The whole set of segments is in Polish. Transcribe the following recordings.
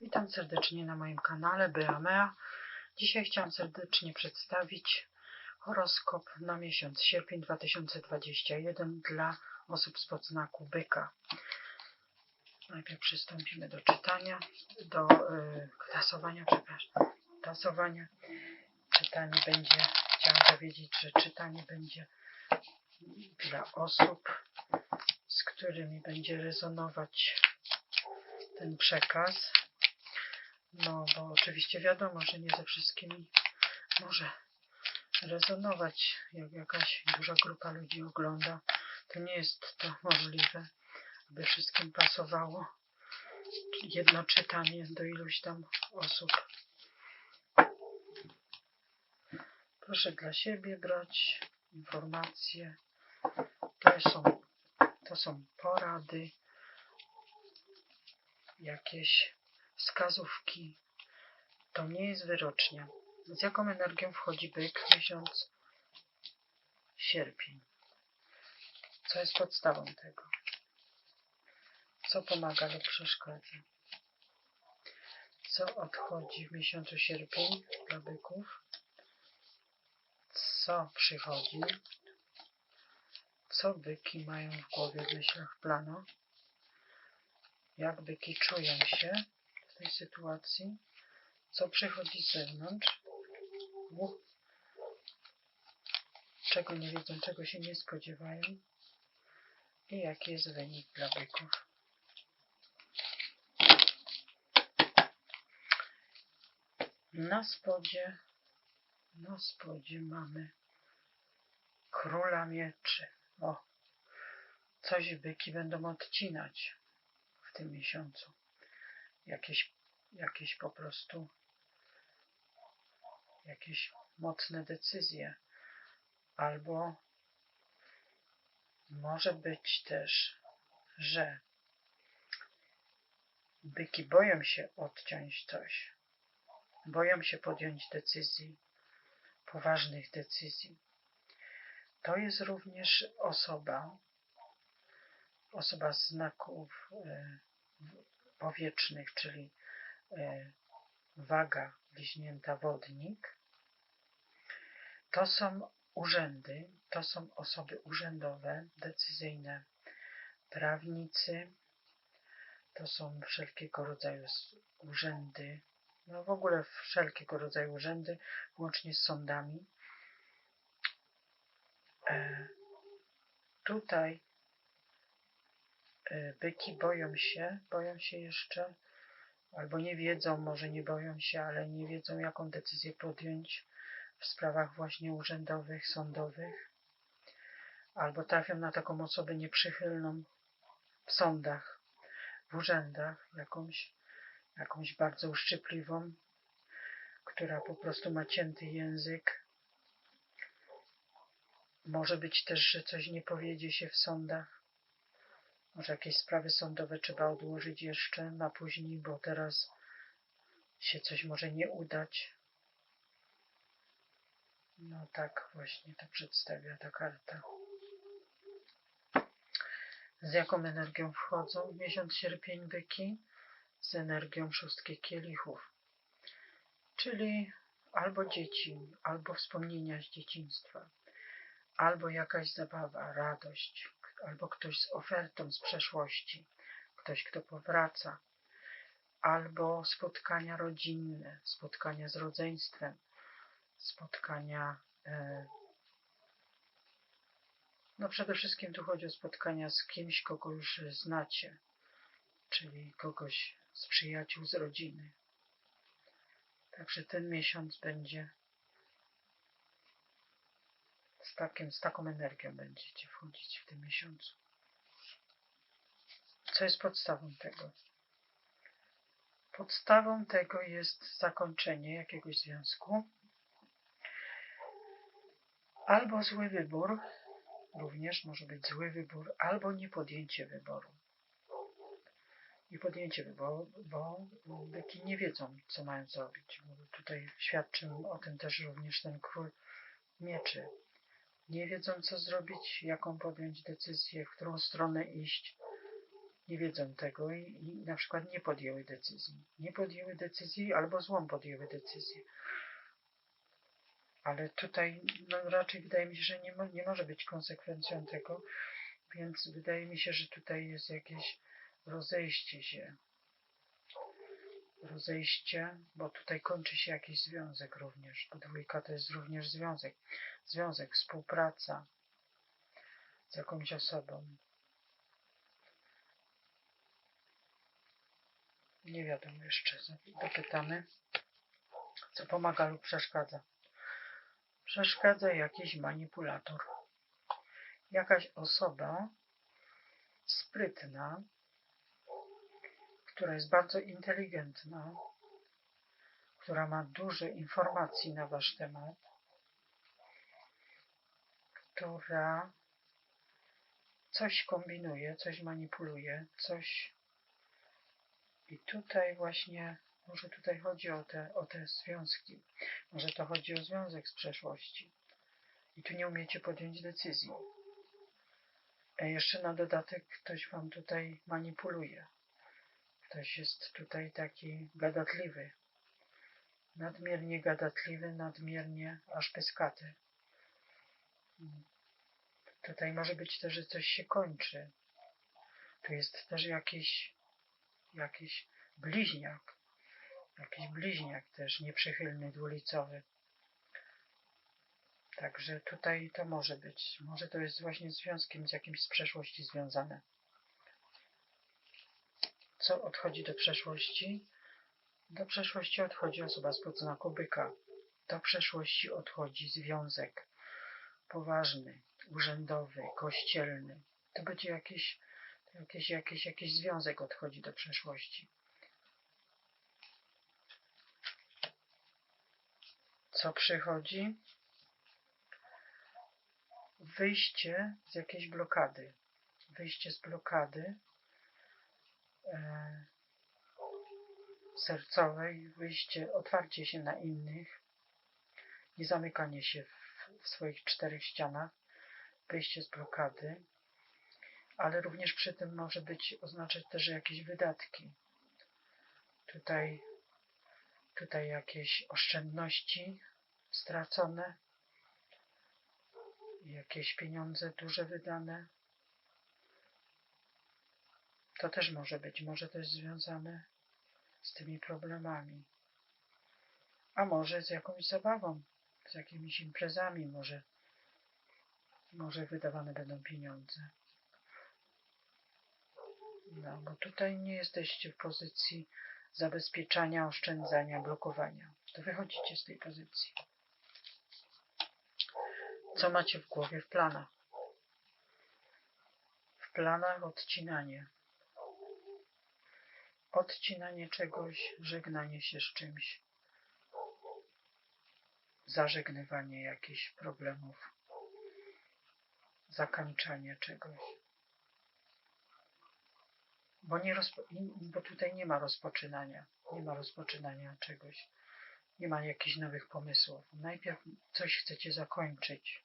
Witam serdecznie na moim kanale Beamea. Dzisiaj chciałam serdecznie przedstawić horoskop na miesiąc sierpień 2021 dla osób z podznaku byka. Najpierw przystąpimy do czytania, do yy, tasowania, przepraszam, tasowania. Czytanie będzie, chciałam powiedzieć, że czytanie będzie dla osób, z którymi będzie rezonować ten przekaz. No, bo oczywiście wiadomo, że nie ze wszystkimi może rezonować. Jak jakaś duża grupa ludzi ogląda, to nie jest to możliwe, aby wszystkim pasowało jedno czytanie do iluś tam osób. Proszę dla siebie brać informacje. To są, to są porady, jakieś wskazówki. To nie jest wyrocznia. Z jaką energią wchodzi byk miesiąc sierpień? Co jest podstawą tego? Co pomaga lub przeszkadza? Co odchodzi w miesiącu sierpień dla byków? Co przychodzi? Co byki mają w głowie, w myślach, w planach? Jak byki czują się tej sytuacji? Co przychodzi z zewnątrz? Czego nie wiedzą, czego się nie spodziewają? I jaki jest wynik dla byków? Na spodzie, na spodzie mamy króla mieczy. O, coś byki będą odcinać w tym miesiącu. Jakieś, jakieś po prostu jakieś mocne decyzje. Albo może być też, że byki boją się odciąć coś. Boją się podjąć decyzji, poważnych decyzji. To jest również osoba, osoba z znaków e, powietrznych, czyli e, waga bliźnięta wodnik. To są urzędy, to są osoby urzędowe, decyzyjne, prawnicy, to są wszelkiego rodzaju urzędy, no w ogóle wszelkiego rodzaju urzędy, łącznie z sądami. E, tutaj byki boją się, boją się jeszcze, albo nie wiedzą, może nie boją się, ale nie wiedzą, jaką decyzję podjąć w sprawach właśnie urzędowych, sądowych, albo trafią na taką osobę nieprzychylną w sądach, w urzędach, jakąś, jakąś bardzo uszczypliwą, która po prostu ma cięty język. Może być też, że coś nie powiedzie się w sądach. Może jakieś sprawy sądowe trzeba odłożyć jeszcze na później, bo teraz się coś może nie udać. No tak właśnie to przedstawia ta karta. Z jaką energią wchodzą w miesiąc sierpień byki? Z energią szóstki kielichów. Czyli albo dzieci, albo wspomnienia z dzieciństwa, albo jakaś zabawa, radość, albo ktoś z ofertą z przeszłości, ktoś, kto powraca, albo spotkania rodzinne, spotkania z rodzeństwem, spotkania. E, no przede wszystkim tu chodzi o spotkania z kimś, kogo już znacie, czyli kogoś z przyjaciół, z rodziny. Także ten miesiąc będzie z, takim, z taką energią będziecie wchodzić w tym miesiącu. Co jest podstawą tego? Podstawą tego jest zakończenie jakiegoś związku, albo zły wybór, również może być zły wybór, albo niepodjęcie wyboru. Niepodjęcie wyboru, bo byki nie wiedzą, co mają zrobić. Tutaj świadczy o tym też również ten król mieczy. Nie wiedzą, co zrobić, jaką podjąć decyzję, w którą stronę iść. nie wiedzą tego i, i na przykład nie podjęły decyzji. Nie podjęły decyzji albo złą podjęły decyzję. Ale tutaj no, raczej wydaje mi się, że nie, mo nie może być konsekwencją tego, więc wydaje mi się, że tutaj jest jakieś rozejście się. Rozejście, bo tutaj kończy się jakiś związek również. Bo dwójka to jest również związek. Związek, współpraca z jakąś osobą. Nie wiadomo jeszcze. Dopytamy, co pomaga lub przeszkadza. Przeszkadza jakiś manipulator. Jakaś osoba sprytna, która jest bardzo inteligentna, która ma dużo informacji na wasz temat, która coś kombinuje, coś manipuluje, coś. I tutaj właśnie, może tutaj chodzi o te, o te związki, może to chodzi o związek z przeszłości. I tu nie umiecie podjąć decyzji. A jeszcze na dodatek ktoś wam tutaj manipuluje. Ktoś jest tutaj taki gadatliwy. Nadmiernie gadatliwy, nadmiernie aż pyskaty. Tutaj może być też, że coś się kończy. Tu jest też jakiś, jakiś bliźniak. Jakiś bliźniak też, nieprzychylny, dwulicowy. Także tutaj to może być. Może to jest właśnie związkiem z jakimś z przeszłości związane. Co odchodzi do przeszłości? Do przeszłości odchodzi osoba z podznaku byka. Do przeszłości odchodzi związek poważny, urzędowy, kościelny. To będzie jakiś, jakiś, jakiś, jakiś związek odchodzi do przeszłości. Co przychodzi? Wyjście z jakiejś blokady. Wyjście z blokady sercowej, wyjście, otwarcie się na innych, nie zamykanie się w, w swoich czterech ścianach, wyjście z blokady, ale również przy tym może być oznaczać też jakieś wydatki. Tutaj, tutaj jakieś oszczędności stracone, jakieś pieniądze duże wydane. To też może być, może to jest związane z tymi problemami. A może z jakąś zabawą, z jakimiś imprezami, może może wydawane będą pieniądze. No, bo tutaj nie jesteście w pozycji zabezpieczania, oszczędzania, blokowania. To wychodzicie z tej pozycji. Co macie w głowie w planach? W planach odcinanie. Odcinanie czegoś, żegnanie się z czymś. Zażegnywanie jakichś problemów zakończenie czegoś. Bo, nie bo tutaj nie ma rozpoczynania, nie ma rozpoczynania czegoś, nie ma jakichś nowych pomysłów. Najpierw coś chcecie zakończyć.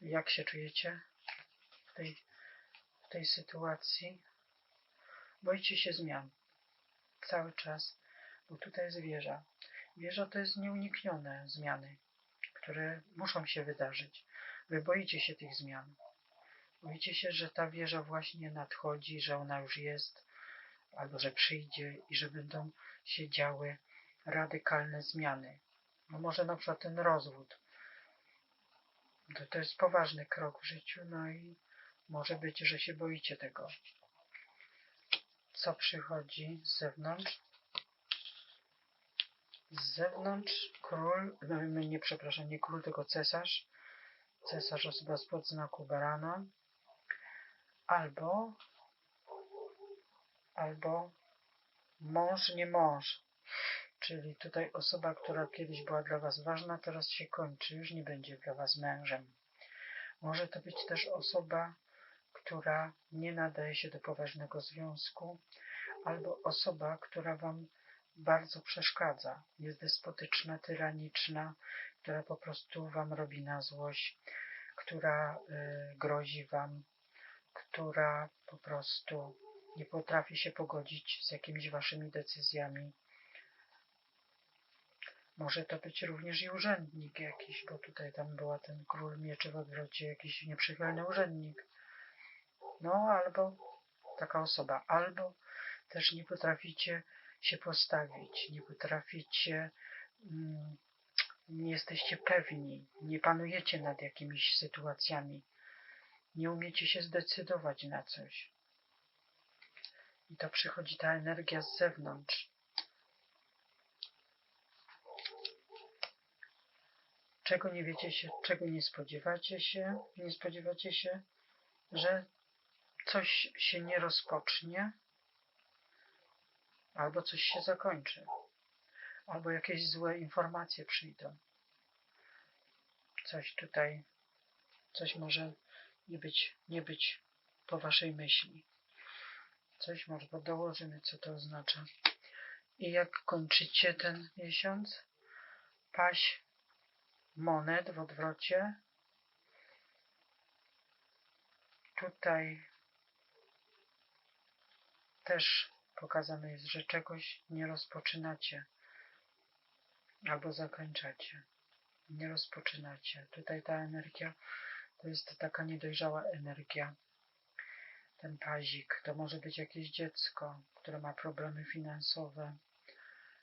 Jak się czujecie w tej, w tej sytuacji? Boicie się zmian cały czas, bo tutaj jest wieża. Wieża to jest nieuniknione zmiany które muszą się wydarzyć. Wy boicie się tych zmian. Boicie się, że ta wieża właśnie nadchodzi, że ona już jest, albo że przyjdzie i że będą się działy radykalne zmiany. No może na przykład ten rozwód. To, to jest poważny krok w życiu, no i może być, że się boicie tego. Co przychodzi z zewnątrz? z zewnątrz król, no, nie przepraszam, nie król, tylko cesarz, cesarz osoba spod znaku barana, albo, albo mąż, nie mąż, czyli tutaj osoba, która kiedyś była dla Was ważna, teraz się kończy, już nie będzie dla Was mężem. Może to być też osoba, która nie nadaje się do poważnego związku, albo osoba, która Wam bardzo przeszkadza. Jest despotyczna, tyraniczna, która po prostu wam robi na złość, która y, grozi wam która po prostu nie potrafi się pogodzić z jakimiś waszymi decyzjami. Może to być również i urzędnik jakiś, bo tutaj tam była ten król mieczy w odwrocie, jakiś nieprzychylny urzędnik. No, albo taka osoba, albo też nie potraficie się postawić, nie potraficie, mm, nie jesteście pewni, nie panujecie nad jakimiś sytuacjami, nie umiecie się zdecydować na coś. I to przychodzi ta energia z zewnątrz. Czego nie wiecie się, czego nie spodziewacie się, nie spodziewacie się, że coś się nie rozpocznie, albo coś się zakończy, albo jakieś złe informacje przyjdą. Coś tutaj, coś może nie być, nie być po waszej myśli. Coś może, dołożymy, co to oznacza. I jak kończycie ten miesiąc? Paść monet w odwrocie. Tutaj też pokazane jest, że czegoś nie rozpoczynacie albo zakończacie. Nie rozpoczynacie. Tutaj ta energia to jest taka niedojrzała energia. Ten pazik to może być jakieś dziecko, które ma problemy finansowe,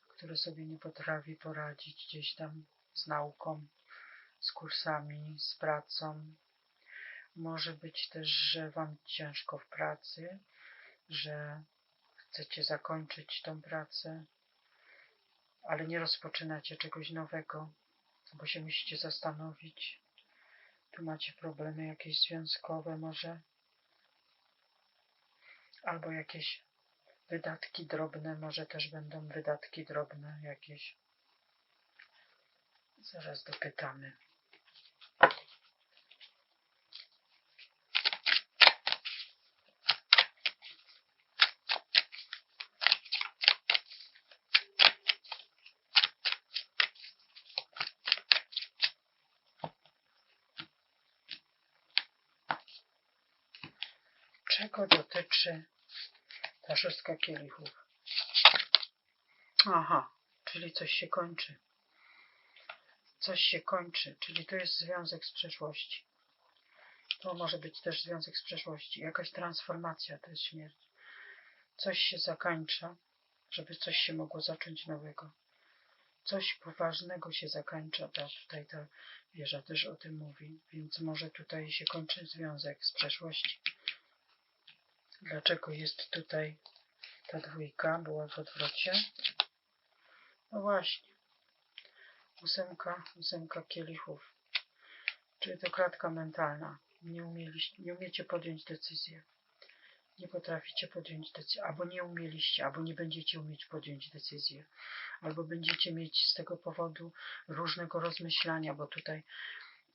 które sobie nie potrafi poradzić gdzieś tam z nauką, z kursami, z pracą. Może być też, że Wam ciężko w pracy, że chcecie zakończyć tą pracę, ale nie rozpoczynacie czegoś nowego, bo się musicie zastanowić. Tu macie problemy jakieś związkowe może, albo jakieś wydatki drobne, może też będą wydatki drobne jakieś. Zaraz dopytamy. Czego dotyczy ta szóstka kielichów? Aha, czyli coś się kończy. Coś się kończy, czyli to jest związek z przeszłości. To może być też związek z przeszłości. Jakaś transformacja to jest śmierć. Coś się zakończa, żeby coś się mogło zacząć nowego. Coś poważnego się zakończa. Ta, tutaj ta wieża też o tym mówi, więc może tutaj się kończy związek z przeszłości. Dlaczego jest tutaj ta dwójka? Była w odwrocie. No właśnie. Ósemka, ósemka kielichów. Czyli to kratka mentalna. Nie, umieliście, nie umiecie podjąć decyzji. Nie potraficie podjąć decyzji. Albo nie umieliście, albo nie będziecie umieć podjąć decyzji. Albo będziecie mieć z tego powodu różnego rozmyślania, bo tutaj,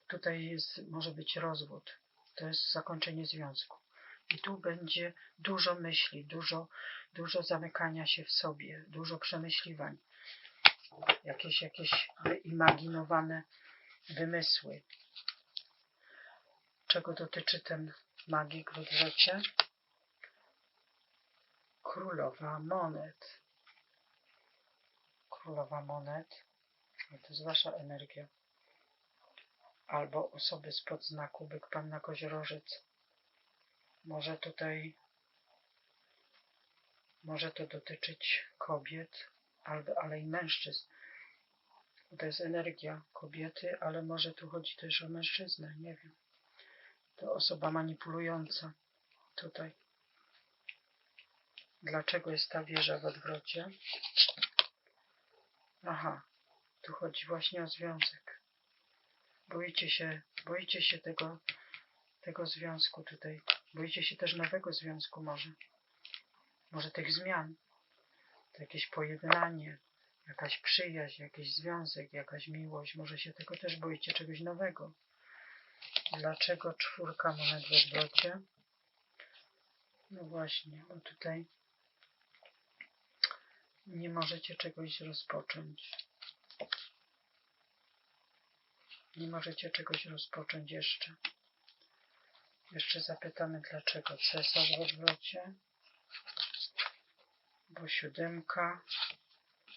tutaj jest, może być rozwód. To jest zakończenie związku. I tu będzie dużo myśli, dużo, dużo zamykania się w sobie, dużo przemyśliwań, jakieś, jakieś wyimaginowane wymysły. Czego dotyczy ten magik w odwrocie? Królowa monet. Królowa monet. To jest wasza energia. Albo osoby spod znaku byk panna koziorożec. Może tutaj, może to dotyczyć kobiet, ale i mężczyzn. To jest energia kobiety, ale może tu chodzi też o mężczyznę, nie wiem. To osoba manipulująca tutaj. Dlaczego jest ta wieża w odwrocie? Aha, tu chodzi właśnie o związek. Boicie się, boicie się tego, tego związku tutaj. Boicie się też nowego związku może. Może tych zmian. To jakieś pojednanie, jakaś przyjaźń, jakiś związek, jakaś miłość. Może się tego też boicie, czegoś nowego. Dlaczego czwórka monet w odwrocie? No właśnie, bo tutaj nie możecie czegoś rozpocząć. Nie możecie czegoś rozpocząć jeszcze Jeszcze zapytamy, dlaczego cesarz w odwrocie. Bo siódemka.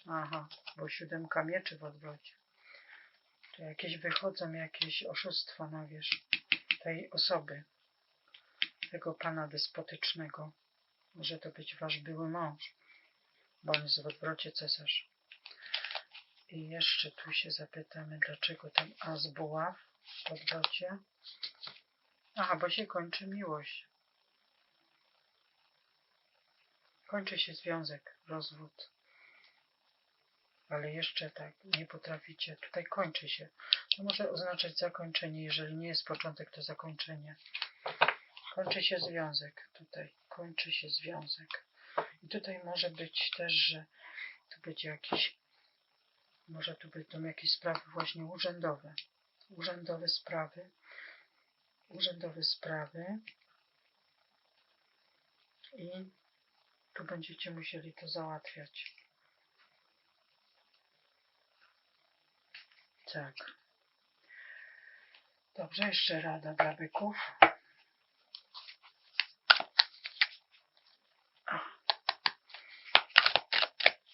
Aha, bo siódemka mieczy w odwrocie. To jakieś wychodzą, jakieś oszustwa na wierzch tej osoby, tego pana despotycznego. Może to być wasz były mąż, bo on jest w odwrocie cesarz. I jeszcze tu się zapytamy, dlaczego ten as buław w odwrocie. Aha, bo się kończy miłość. Kończy się związek, rozwód. Ale jeszcze tak, nie potraficie. Tutaj kończy się. To może oznaczać zakończenie. Jeżeli nie jest początek, to zakończenie. Kończy się związek. Tutaj kończy się związek. I tutaj może być też, że tu będzie jakiś, może tu będą jakieś sprawy właśnie urzędowe. Urzędowe sprawy. Urzędowe sprawy. I tu będziecie musieli to załatwiać. Tak. Dobrze, jeszcze rada dla byków.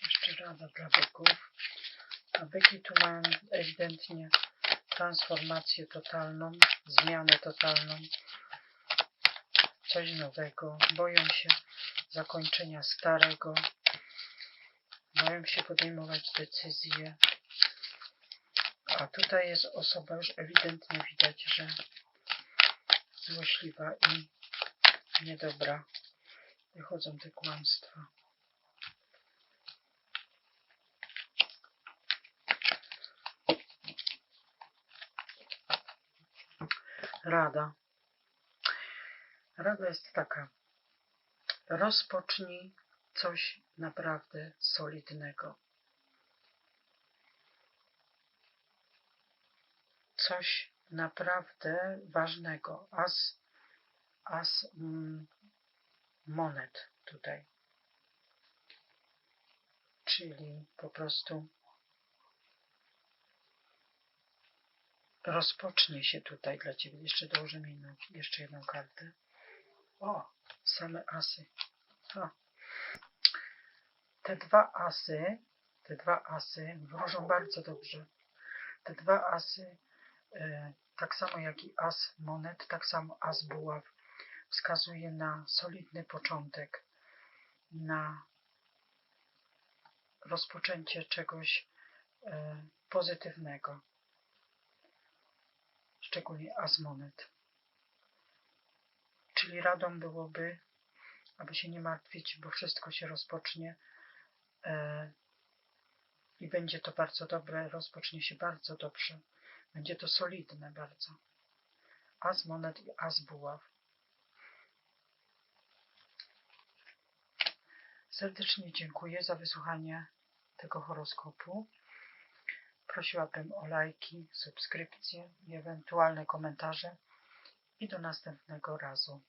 Jeszcze rada dla byków. A byki tu mają ewidentnie transformację totalną, zmianę totalną, coś nowego. Boją się zakończenia starego. Boją się podejmować decyzje. A tutaj jest osoba już ewidentnie widać, że złośliwa i niedobra. Wychodzą te kłamstwa. Rada. Rada jest taka. Rozpocznij coś naprawdę solidnego. coś naprawdę ważnego. As, as mm, monet tutaj. Czyli po prostu rozpocznie się tutaj dla Ciebie. Jeszcze dołożymy jeszcze jedną kartę. O, same asy. O. Te dwa asy, te dwa asy wróżą bardzo dobrze. Te dwa asy E, tak samo jak i as monet, tak samo as buław wskazuje na solidny początek, na rozpoczęcie czegoś e, pozytywnego. Szczególnie as monet. Czyli radą byłoby, aby się nie martwić, bo wszystko się rozpocznie e, i będzie to bardzo dobre, rozpocznie się bardzo dobrze. Będzie to solidne bardzo. As monet i as buław. Serdecznie dziękuję za wysłuchanie tego horoskopu. Prosiłabym o lajki, subskrypcje i ewentualne komentarze. I do następnego razu.